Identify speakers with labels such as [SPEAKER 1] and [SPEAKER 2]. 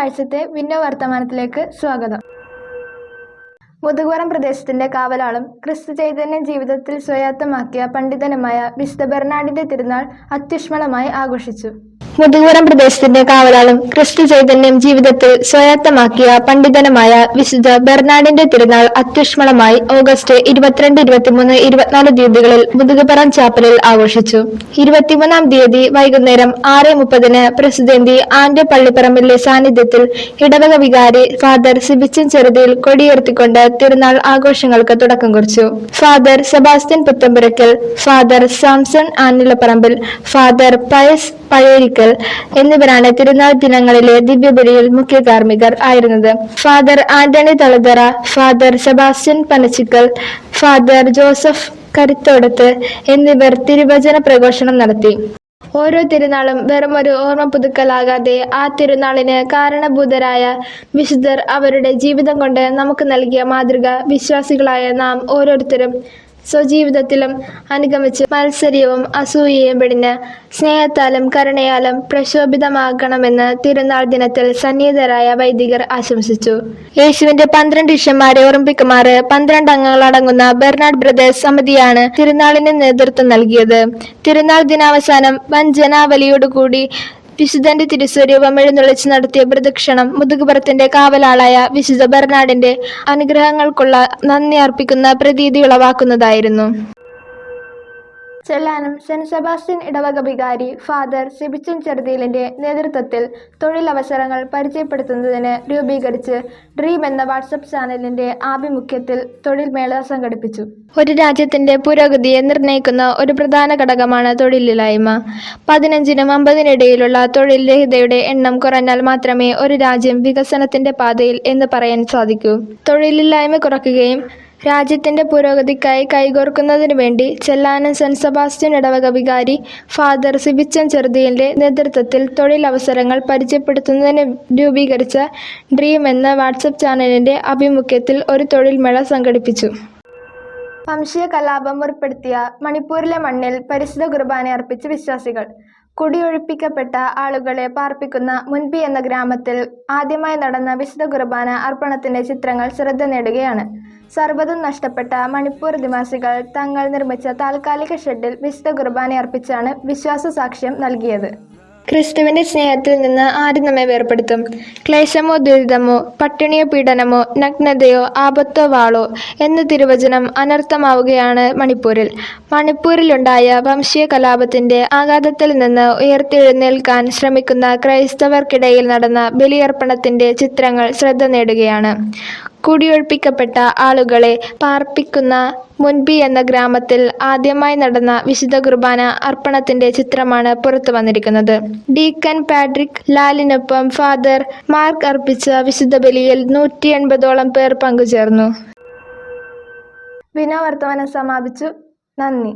[SPEAKER 1] ആഴ്ചത്തെ വിന്നോ വർത്തമാനത്തിലേക്ക് സ്വാഗതം. മുതുകുപുറം പ്രദേശത്തിന്റെ കാവലാളും ക്രിസ്തു ചൈതന്യ ജീവിതത്തിൽ സ്വയാത്തമാക്കിയ പണ്ഡിതനുമായ വിശുദ്ധ ബെർണാഡിന്റെ തിരുനാൾ അത്യുഷ്മളമായി ആഘോഷിച്ചു. മുതുകുപുറം പ്രദേശത്തിന്റെ കാവലാളും ക്രിസ്തു ചൈതന്യം ജീവിതത്തിൽ സ്വായത്തമാക്കിയ പണ്ഡിതനുമായ വിശുദ്ധ ബെർണാഡിന്റെ തിരുനാൾ അത്യുഷ്മളമായി ഓഗസ്റ്റ് ഇരുപത്തിരണ്ട് ഇരുപത്തിമൂന്ന് ഇരുപത്തിനാല് തീയതികളിൽ മുതുകുപുറം ചാപ്പലിൽ ആഘോഷിച്ചു. ഇരുപത്തിമൂന്നാം തീയതി വൈകുന്നേരം ആറ് മുപ്പതിന് പ്രസിദ്ധന്തി ആന്റെ പള്ളിപ്പറമ്പിലെ സാന്നിധ്യത്തിൽ ഇടവക വികാരി ഫാദർ സിബിച്ചൻ ചെറുതിയിൽ കൊടിയുയർത്തിക്കൊണ്ട് തിരുനാൾ ആഘോഷങ്ങൾക്ക് തുടക്കം കുറിച്ചു. Father Sebastian Puthampurakkal father Samson Anilapparambil father Pius Pazhayarikkal എന്നിവരാണ് തിരുനാൾ ദിനങ്ങളിലെ ദിവ്യബലിയിൽ മുഖ്യ കാർമ്മികർ ആയിരുന്നത്. Father Antony Thalathara father Sebastian Panachikkal father Joseph Karuthodath എന്നിവർ തിരുവചന പ്രഘോഷണം നടത്തി. ഓരോ തിരുനാളും വെറും ഒരു ഓർമ്മ പുതുക്കലാകാതെ ആ തിരുനാളിന് കാരണഭൂതരായ വിശുദ്ധർ അവരുടെ ജീവിതം കൊണ്ട് നമുക്ക് നൽകിയ മാതൃക വിശ്വാസികളായ നാം ഓരോരുത്തരും സ്വജീവിതത്തിലും അനുഗമിച്ച് മത്സര്യവും അസൂയയും പിടിഞ്ഞ് സ്നേഹത്താലും കരുണയാലും പ്രശോഭിതമാകണമെന്ന് തിരുനാൾ ദിനത്തിൽ സന്നിഹിതരായ വൈദികർ ആശംസിച്ചു. യേശുവിന്റെ പന്ത്രണ്ട് ശിഷ്യന്മാരെ ഓർമ്മിപ്പിക്കുമാറ് പന്ത്രണ്ട് അംഗങ്ങളടങ്ങുന്ന ബെർണാഡ് ബ്രദേഴ്സ് സമിതിയാണ് തിരുനാളിന് നേതൃത്വം നൽകിയത്. തിരുനാൾ ദിനാവസാനം വൻ ജനാവലിയോടുകൂടി വിശുദ്ധന്റെ തിരുസ്വരൂപം എഴുന്നള്ളിച്ച് നടത്തിയ പ്രദക്ഷിണം മുതുകുപുറത്തിന്റെ കാവലാളായ വിശുദ്ധ ബെർണാഡിന്റെ അനുഗ്രഹങ്ങൾക്കുള്ള നന്ദി അർപ്പിക്കുന്ന പ്രതീതി ഉളവാക്കുന്നതായിരുന്നു. ചെല്ലാനം സെന്റ് സെബാസ്റ്റ്യൻ ഇടവക വികാരി ഫാദർ സിബിച്ചൻ ചെറുതീലിന്റെ നേതൃത്വത്തിൽ തൊഴിലവസരങ്ങൾ പരിചയപ്പെടുത്തുന്നതിന് രൂപീകരിച്ച് ഡ്രീം എന്ന വാട്സപ്പ് ചാനലിന്റെ ആഭിമുഖ്യത്തിൽ തൊഴിൽ മേള സംഘടിപ്പിച്ചു. ഒരു രാജ്യത്തിന്റെ പുരോഗതിയെ നിർണയിക്കുന്ന ഒരു പ്രധാന ഘടകമാണ് തൊഴിലില്ലായ്മ. പതിനഞ്ചിനും അമ്പതിനിടയിലുള്ള തൊഴിൽ രഹിതയുടെ എണ്ണം കുറഞ്ഞാൽ മാത്രമേ ഒരു രാജ്യം വികസനത്തിന്റെ പാതയിൽ എന്ന് പറയാൻ സാധിക്കൂ. തൊഴിലില്ലായ്മ കുറയ്ക്കുകയും രാജ്യത്തിന്റെ പുരോഗതിക്കായി കൈകോർക്കുന്നതിനു വേണ്ടി ചെല്ലാനം സെന്റ് സെബാസ്റ്റ്യൻ ഇടവക വികാരി ഫാദർ സിബിച്ചൻ ചെറുതിയലിന്റെ നേതൃത്വത്തിൽ തൊഴിലവസരങ്ങൾ പരിചയപ്പെടുത്തുന്നതിന് രൂപീകരിച്ച ഡ്രീം എന്ന വാട്സപ്പ് ചാനലിന്റെ ആഭിമുഖ്യത്തിൽ ഒരു തൊഴിൽമേള സംഘടിപ്പിച്ചു. വംശീയ കലാപം മുറിപ്പെടുത്തിയ മണിപ്പൂരിലെ മണ്ണിൽ പരിശുദ്ധ കുർബാന അർപ്പിച്ച വിശ്വാസികൾ. കുടിയൊഴിപ്പിക്കപ്പെട്ട ആളുകളെ പാർപ്പിക്കുന്ന മുൻപി എന്ന ഗ്രാമത്തിൽ ആദ്യമായി നടന്ന വിശുദ്ധ കുർബാന അർപ്പണത്തിന്റെ ചിത്രങ്ങൾ ശ്രദ്ധ നേടുകയാണ്. സർവതും നഷ്ടപ്പെട്ട മണിപ്പൂർ നിവാസികൾ തങ്ങൾ നിർമ്മിച്ച താൽക്കാലിക ഷെഡിൽ വിശുദ്ധ കുർബാന അർപ്പിച്ചാണ് വിശ്വാസ സാക്ഷ്യം നൽകിയത്. ക്രിസ്തുവിന്റെ സ്നേഹത്തിൽ നിന്ന് ആരും നമ്മെ വേർപ്പെടുത്തും? ക്ലേശമോ ദുരിതമോ പട്ടിണിയോ പീഡനമോ നഗ്നതയോ ആപത്തോ വാളോ എന്ന തിരുവചനം അനർത്ഥമാവുകയാണ് മണിപ്പൂരിൽ. മണിപ്പൂരിലുണ്ടായ വംശീയ കലാപത്തിന്റെ ആഘാതത്തിൽ നിന്ന് ഉയർത്തെഴുന്നേൽക്കാൻ ശ്രമിക്കുന്ന ക്രൈസ്തവർക്കിടയിൽ നടന്ന ബലിയർപ്പണത്തിന്റെ ചിത്രങ്ങൾ ശ്രദ്ധ നേടുകയാണ്. കുടിയൊഴിപ്പിക്കപ്പെട്ട ആളുകളെ പാർപ്പിക്കുന്ന മുൻപി എന്ന ഗ്രാമത്തിൽ ആദ്യമായി നടന്ന വിശുദ്ധ കുർബാന അർപ്പണത്തിന്റെ ചിത്രമാണ് പുറത്തു വന്നിരിക്കുന്നത്. ഡീക്കൻ പാട്രിക് ലാലിനൊപ്പം ഫാദർ മാർക്ക് അർപ്പിച്ച വിശുദ്ധ ബലിയിൽ നൂറ്റി എൺപതോളം പേർ പങ്കുചേർന്നു. വിനോവർത്തമാനം സമാപിച്ചു. നന്ദി.